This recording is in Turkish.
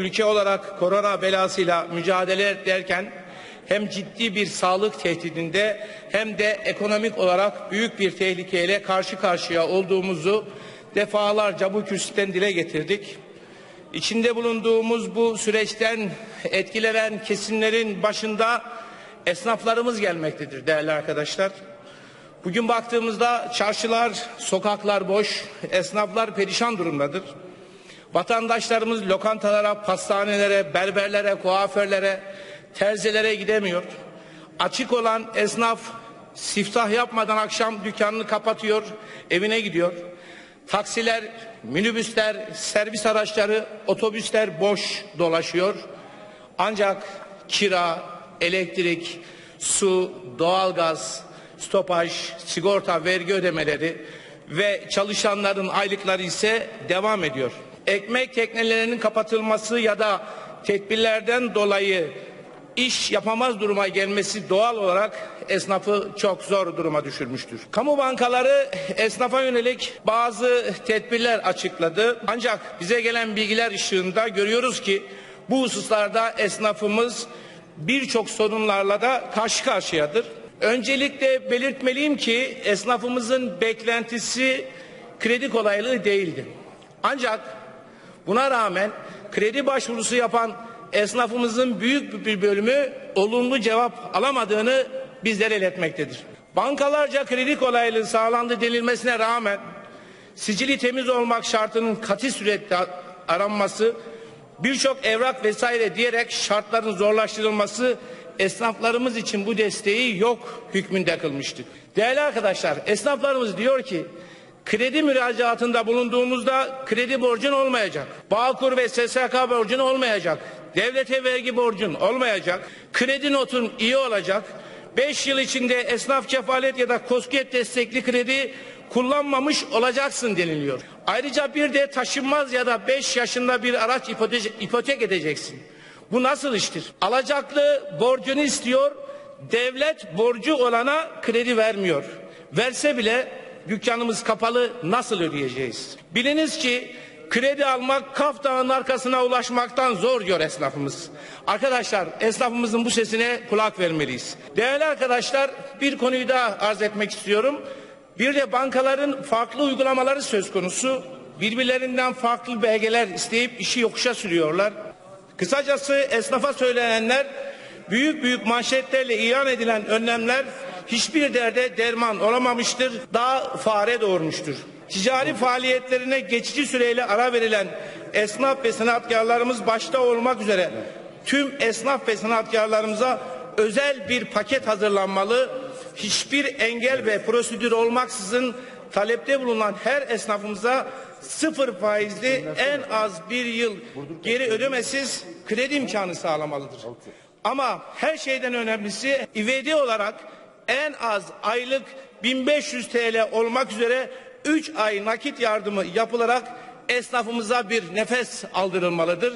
ülke olarak korona belasıyla mücadele ederken hem ciddi bir sağlık tehdidinde hem de ekonomik olarak büyük bir tehlikeyle karşı karşıya olduğumuzu defalarca bu kürsüden dile getirdik. İçinde bulunduğumuz bu süreçten etkilenen kesimlerin başında esnaflarımız gelmektedir değerli arkadaşlar. Bugün baktığımızda çarşılar, sokaklar boş, esnaflar perişan durumdadır. Vatandaşlarımız lokantalara, pastanelere, berberlere, kuaförlere, terzilere gidemiyor. Açık olan esnaf siftah yapmadan akşam dükkanını kapatıyor, evine gidiyor. Taksiler, minibüsler, servis araçları, otobüsler boş dolaşıyor. Ancak kira, elektrik, su, doğalgaz, stopaj, sigorta, vergi ödemeleri ve çalışanların aylıkları ise devam ediyor. Ekmek teknelerinin kapatılması ya da tedbirlerden dolayı iş yapamaz duruma gelmesi doğal olarak esnafı çok zor duruma düşürmüştür. Kamu bankaları esnafa yönelik bazı tedbirler açıkladı. Ancak bize gelen bilgiler ışığında görüyoruz ki bu hususlarda esnafımız birçok sorunlarla da karşı karşıyadır. Öncelikle belirtmeliyim ki esnafımızın beklentisi kredi kolaylığı değildi. Ancak buna rağmen kredi başvurusu yapan esnafımızın büyük bir bölümü olumlu cevap alamadığını bizlere iletmektedir. Bankalarca kredi kolaylığı sağlandı denilmesine rağmen sicili temiz olmak şartının katı surette aranması, birçok evrak vesaire diyerek şartların zorlaştırılması esnaflarımız için bu desteği yok hükmünde kılmıştır. Değerli arkadaşlar, esnaflarımız diyor ki kredi müracaatında bulunduğumuzda kredi borcun olmayacak. Bağkur ve SSK borcun olmayacak. Devlete vergi borcun olmayacak. Kredi notun iyi olacak. 5 yıl içinde esnaf kefalet ya da koskiyet destekli kredi kullanmamış olacaksın deniliyor. Ayrıca bir de taşınmaz ya da 5 yaşında bir araç ipotek, ipotek edeceksin. Bu nasıl iştir? Alacaklı borcunu istiyor, devlet borcu olana kredi vermiyor. Verse bile dükkanımız kapalı nasıl ödeyeceğiz? Biliniz ki kredi almak Kaf Dağı'nın arkasına ulaşmaktan zor diyor esnafımız. Arkadaşlar esnafımızın bu sesine kulak vermeliyiz. Değerli arkadaşlar bir konuyu daha arz etmek istiyorum. Bir de bankaların farklı uygulamaları söz konusu. Birbirlerinden farklı belgeler isteyip işi yokuşa sürüyorlar. Kısacası esnafa söylenenler büyük büyük manşetlerle ilan edilen önlemler hiçbir derde derman olamamıştır. Daha fare doğurmuştur. Ticari faaliyetlerine geçici süreyle ara verilen esnaf ve sanatkarlarımız başta olmak üzere tüm esnaf ve sanatkarlarımıza özel bir paket hazırlanmalı. Hiçbir engel ve prosedür olmaksızın talepte bulunan her esnafımıza sıfır faizli en az bir yıl geri ödemesiz kredi imkanı sağlamalıdır. Ama her şeyden önemlisi ivedi olarak en az aylık 1500 TL olmak üzere 3 ay nakit yardımı yapılarak esnafımıza bir nefes aldırılmalıdır.